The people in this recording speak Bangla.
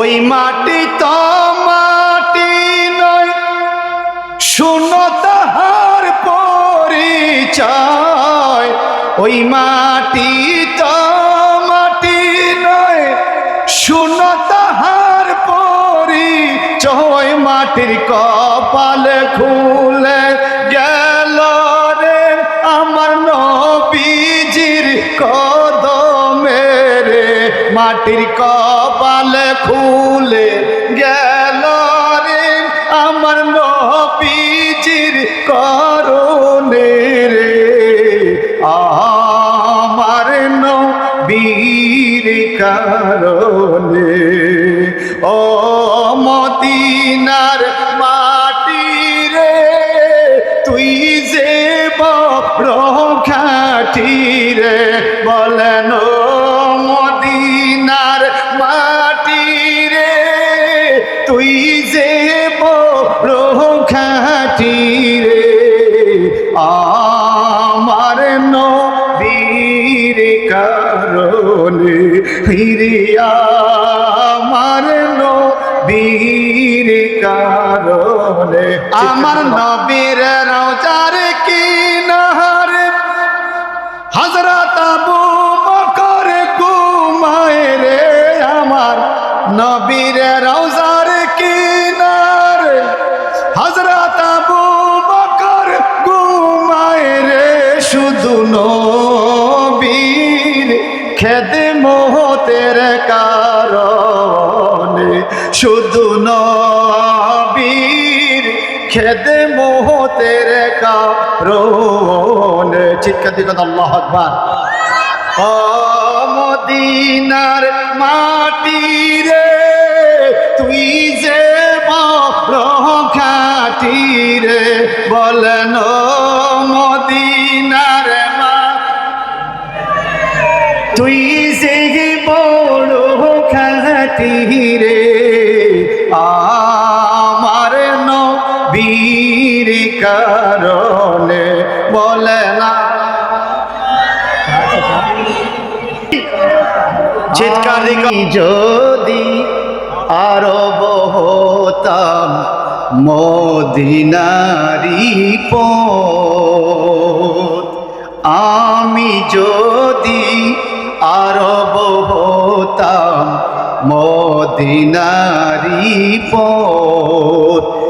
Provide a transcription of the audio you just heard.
ওই মাটি তো মাটি নয়। শুনো তাহার পরিচয়। ওই মাটি তো মাটি নয়। শুনো তাহার পরিচয়। মাটির কপাল খুলে মাটির কপাল খুলে গেল রে। আমার নবীজির করণে রে। আমার নবীর কারণে ও মদিনার মাটি রে, তুই যে বড় খাটি রে, বলেন নবীর কারণে হিরিয়া আমার নবীর কারণে। আমার নবীর রোজার কিনারে হজরত আবু বকর ঘুমায় রে আমার নবীর রোজার নবীর খেদে মোহতের কারণে। শুধু নবীর খেদে মোহতের কারণে। চিৎকার দিকে আল্লাহ আকবার। মদিনার মাটি রে, তুই যে বড় খাটি রে, আমার নবীর কারণে বলে না। চিৎকার যদি আরব হতাম মদিনারি পথ, আমি যদি আরব হতাম মদিনারি পথ।